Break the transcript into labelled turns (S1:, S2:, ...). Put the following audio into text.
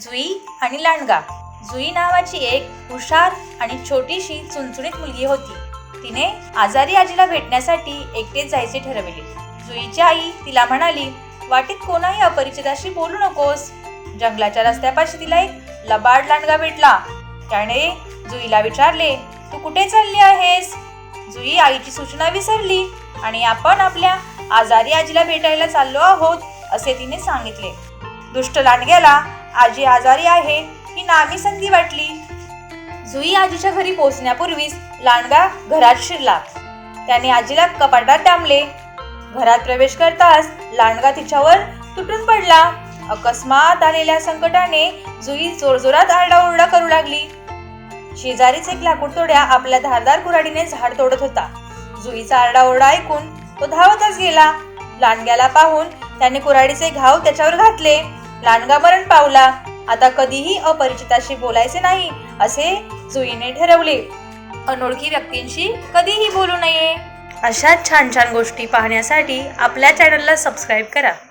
S1: जुई आणि लांडगा. जुई नावाची एक हुशार आणि छोटीशी चुणचुणीत मुलगी होती. तिने आजारी आजीला भेटण्यासाठी एकटेच जायचे ठरविले. जुईची आई तिला म्हणाली वाटेत कोणाही अपरिचिताशी बोलू नकोस. जंगलाच्या रस्त्यापाशी तिला एक लबाड लांडगा भेटला. त्याने जुईला विचारले तू कुठे चालली आहेस? जुई आईची सूचना विसरली आणि आपण आपल्या आजारी आजीला भेटायला चाललो आहोत असे तिने सांगितले. दुष्ट लांडग्याला आजी आजारी आहे ही नामी संधी वाटली. जुई आजीच्या घरी पोहोचण्यापूर्वीच लांडगा घरात शिरला. त्याने आजीला कपाटात डांबले. घरात प्रवेश करताच लांडगा तिच्यावर तुटून पडला. अकस्मात आलेल्या संकटाने जुई जोरजोरात आरडाओरडा करू लागली. शेजारीच एक लाकूड तोड्या आपल्या धारदार कुऱ्हाडीने झाड तोडत होता. जुईचा आरडाओरडा ऐकून तो धावतच गेला. लांडग्याला पाहून त्याने कुऱ्हाडीचे घाव त्याच्यावर घातले. लांडगा मरण पावला. आता कधीही अपरिचिताशी बोलायचे नाही असे जुईने ठरवले. अनोळखी व्यक्तींशी कधीही बोलू नये. अशा छान छान गोष्टी पाहण्यासाठी आपल्या चॅनलला सबस्क्राईब करा.